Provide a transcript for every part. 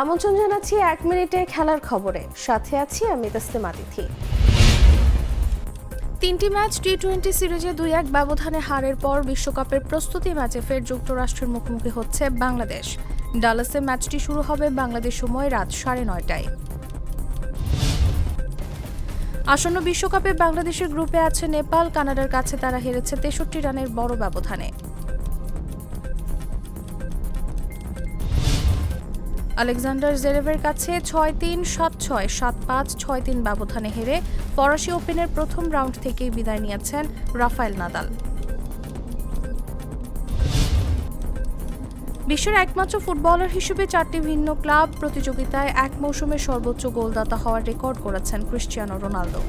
আমন্ত্রণ জানাচ্ছি এক মিনিটে খেলার খবরে। সাথে আছি আমি তাসলিমা তিথি তিনটি ম্যাচ টি টোয়েন্টি সিরিজে দুই এক ব্যবধানে হারের পর বিশ্বকাপের প্রস্তুতি ম্যাচে ফের যুক্তরাষ্ট্রের মুখোমুখি হচ্ছে বাংলাদেশ। ডালাসে ম্যাচটি শুরু হবে বাংলাদেশ সময় রাত সাড়ে নয়টায়। আসন্ন বিশ্বকাপে বাংলাদেশের গ্রুপে আছে নেপাল, কানাডার কাছে তারা হেরেছে তেষট্টি রানের বড় ব্যবধানে। আলেকজান্ডার জেরেভের কাছে ছয় তিন সাত ছয় সাত পাঁচ ছয় তিন ব্যবধানে হেরে ফরাসি ওপেনের প্রথম রাউন্ড থেকেই বিদায় নিয়েছেন রাফায়েল নাদাল। বিশ্বের একমাত্র ফুটবলার হিসেবে চারটি ভিন্ন ক্লাব প্রতিযোগিতায় এক মৌসুমে সর্বোচ্চ গোলদাতা হওয়ার রেকর্ড করেছেন ক্রিশ্চিয়ানো রোনালদো।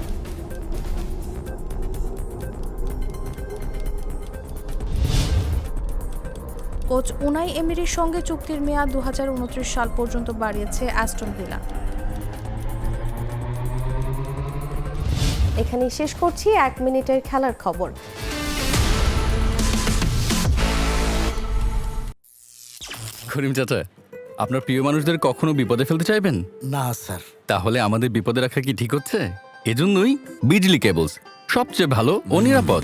কোচ উনাই এমিরির সঙ্গে চুক্তির মেয়াদ দু হাজার উনত্রিশ সাল পর্যন্ত বাড়িয়েছে অ্যাস্টন ভিলা। এখানেই শেষ করছি এক মিনিটের খেলার খবর। করিম চাচা আপনার প্রিয় মানুষদের কখনো বিপদে ফেলতে চাইবেন? না স্যার। তাহলে আমাদের বিপদে রাখা কি ঠিক হচ্ছে? এজন্যই বিজলি কেবলস সবচেয়ে ভালো ও নিরাপদ।